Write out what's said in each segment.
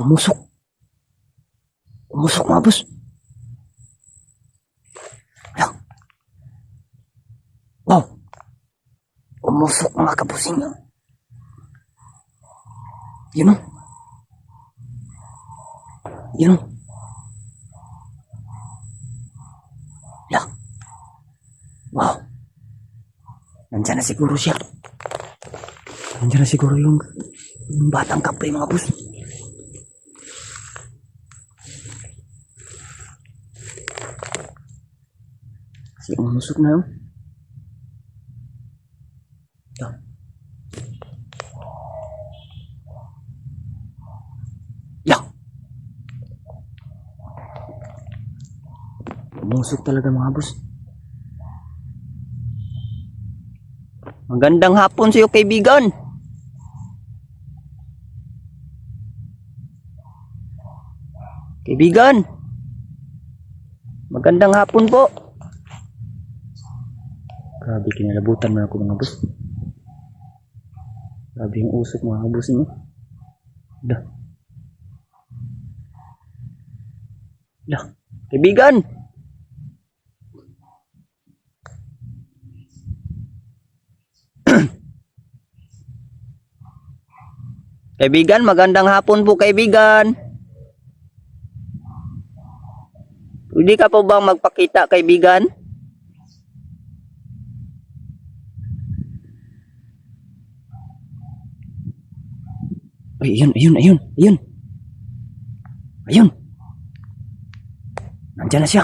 umusok. Umusok mga boss. Ayan. Wow. Umusok mga kabusing. Yun o. Yun o. Yeah. Wow. Nandiyan na siguro siya. Nandiyan na siguro yung, yung batang kapre mga umusok na yun. Ito. Yeah. Umusok talaga mga boss. Magandang hapon sa'yo kaibigan. Kaibigan. Magandang hapon po. Grabe, kinalabutan mo ako mga boss. Grabe yung usok mga boss mo. Dah. Dah. Kaibigan. Kaibigan, magandang hapon po kaibigan. Pwede ka po bang magpakita kaibigan? Ay, ayun, ayun, ayun, ayun. Ayun. Nandiyan na siya.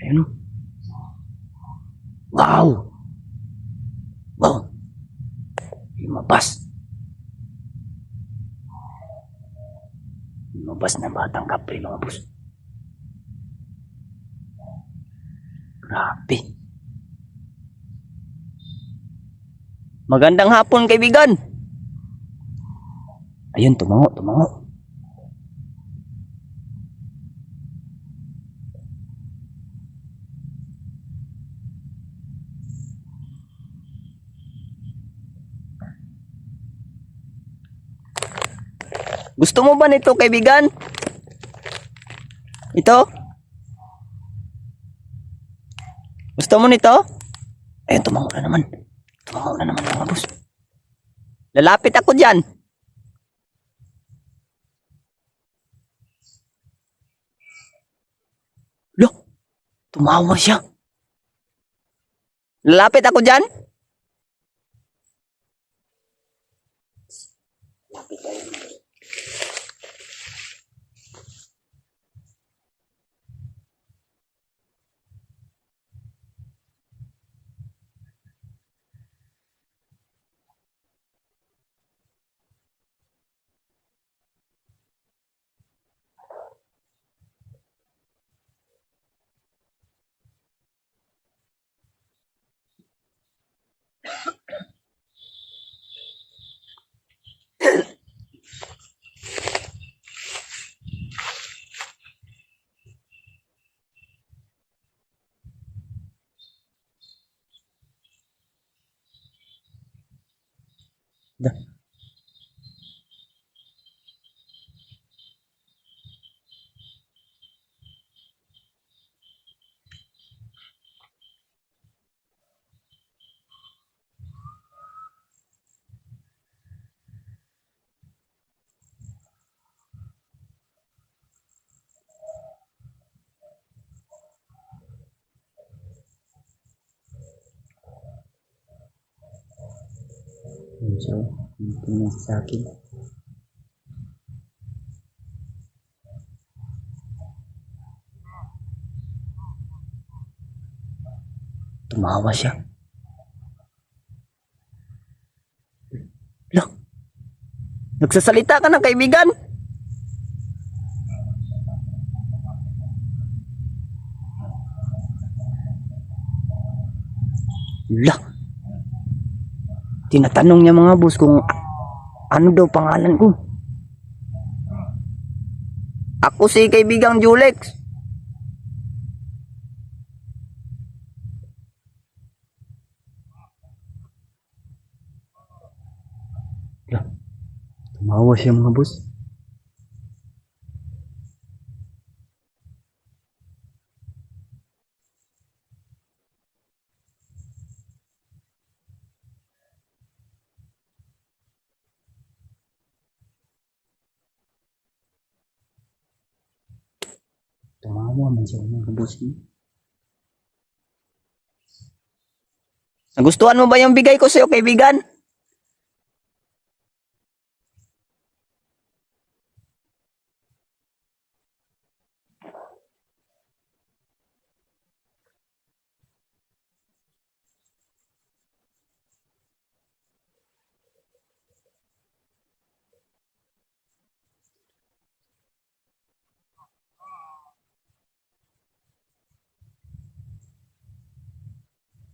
Ayun. oh. Wow. Wow. Lumabas. Lumabas na batang kapre mga boss. Grabe. Magandang hapon kaibigan. Ayun, tumango, tumango. Gusto mo ba nito, kaibigan? Ito? Gusto mo nito? Ayun, tumango na naman. Tumango na naman mga boss. Lalapit ako dyan. Tumawa siya. Lalapit ako dyan? Da. Siya. Tingnan sa akin. Tumawa siya. Look. Nagsasalita ka ng kaibigan. Lah. Tinatanong niya mga boss kung ano daw pangalan ko. Ako si kaibigang Julex. Tumawa siya mga boss. Tumawa man siya mga boss. Nagustuhan mo ba yung bigay ko sa'yo, kaibigan?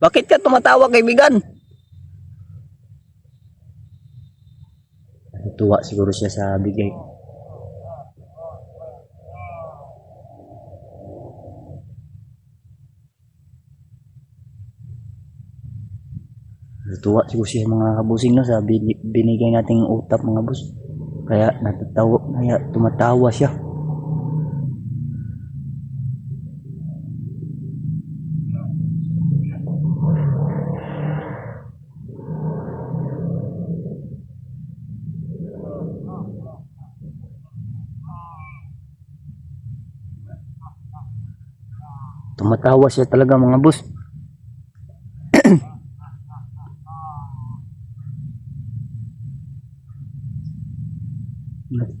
Bakit ka tumatawa, kaibigan? Tuwa siguro siya sa bigay. Tuwa siguro siya mga kabusing no, sa bini- binigay nating utap mga bus. Kaya natatawa, kaya tumatawa siya. Tumatawa siya talaga mga bus.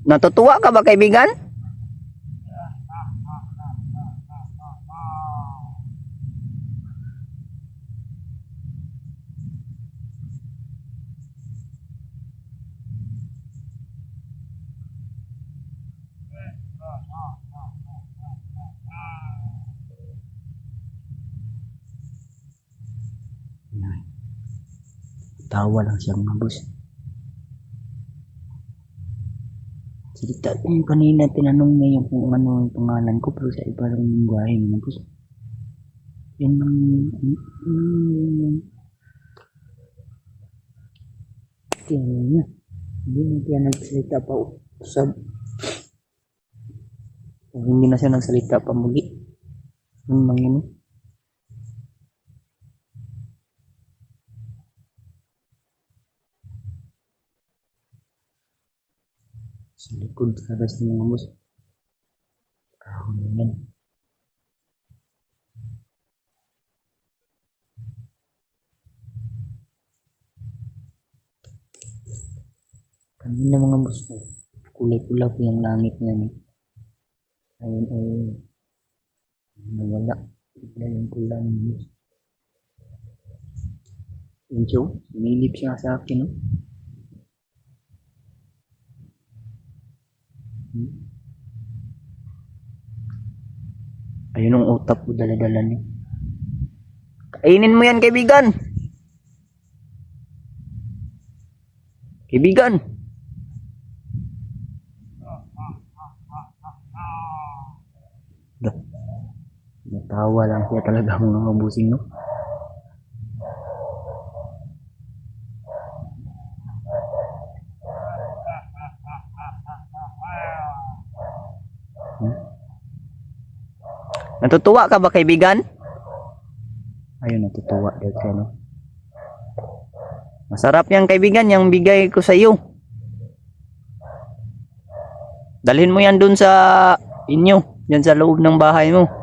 Natutuwa ka ba kaibigan? Tawa lang siya mga bus. Salita ko yung kanina tinanong niya yung kung ano yung pangalan ko pero sa iba lang yung buhay mga bus. Yan lang mm, tingnan niya. Hindi na siya nagsalita pa. Kung hindi na siya nagsalita pa muli. Yung mga. Sa likod talaga sa mga bus. Kahon na yan. Kanina mga bus ko. Kulay-pula po yung langit niya. eh. Ayun ay nawala. Bigla yung pula. Yun siya. oh. Sumilip siya sa akin. No? Ayun ang utak ko dala-dala niya. Kainin mo yan, kaibigan. Kaibigan. Natawa lang siya talaga mga kabusing, no? Natutuwa ka ba, kaibigan? Ayun, natutuwa daw siya, no? Masarap yan, kaibigan, yung bigay ko sa iyo. Dalhin mo yan dun sa inyo, yan sa loob ng bahay mo.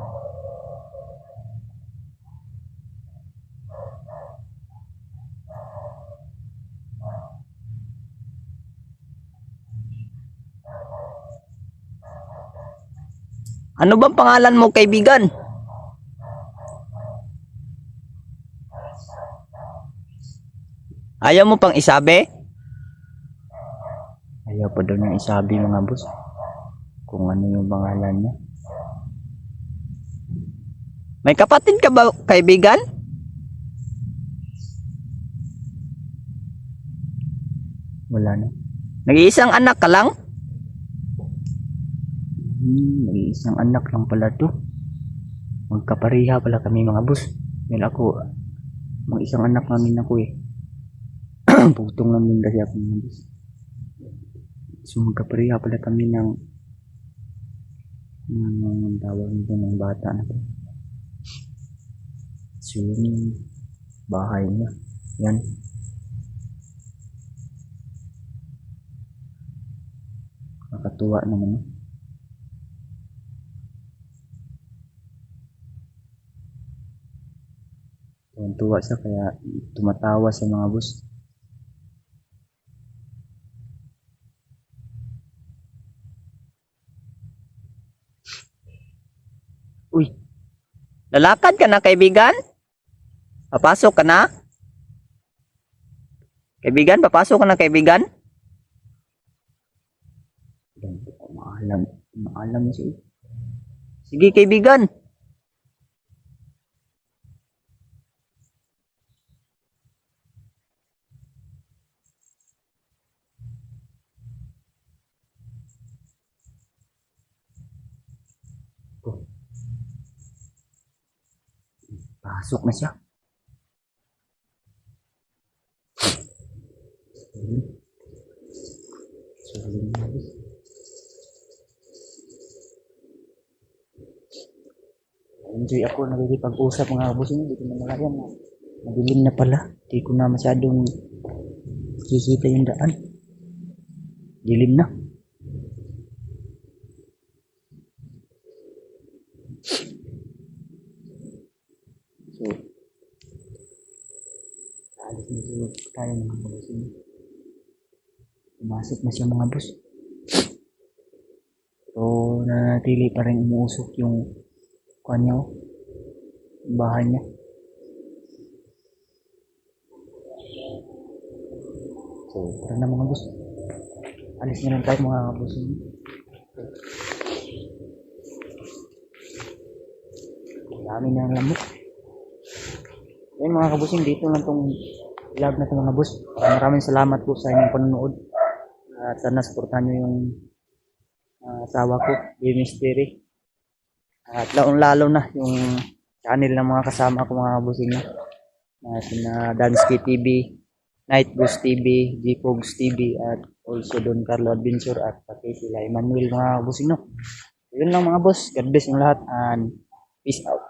Ano bang pangalan mo, kaibigan? Ayaw mo pang isabi? Ayaw pa daw niyang isabi mga boss. Kung ano yung pangalan niya. May kapatid ka ba, kaibigan? Wala na. Nag-iisang anak ka lang? Hmm, nag-iisang anak lang pala to. Magkapareha pala kami mga boss. Dahil ako, mga isang anak namin ako eh. Putong namin kasi ako mga boss. So magkapareha pala kami ng ng tawag nito ng bata na to. So yung bahay niya. Yan. Nakatuwa naman. No? Tuwan-tuwa siya kaya tumatawa sa mga boss. Uy, lalakad ka na kaibigan? Papasok ka na? Kaibigan, papasok ka na kaibigan? Maalam, maalam siya. Sige kaibigan. Pasok na siya. Enjoy ako nagkikipag-usap mga kabus Hindi ko na malayan na madilim na pala. Hindi ko na masyadong kikita yung daan. Dilim na. Siguro tayo mga kabus Pumasok na siya mga boss. So, nanatili pa rin umuusok yung kanya, oh. Bahay niya. So, tara na mga boss. Alis na lang tayo mga boss. Ang dami na ng lamok. Yan mga kabusing, dito lang tong vlog na to mga boss. Maraming salamat po sa inyong panonood. At sana supportahan nyo yung asawa ko, Jimmy Mystery. At lalong-lalo na yung channel ng mga kasama ko mga kabusing na. Na sina Dansky TV, Night Goose TV, G-Pogs TV, at also Don Carlo Adventure at pati sila Emmanuel mga kabusing no. Yun lang mga boss. God bless yung lahat and peace out.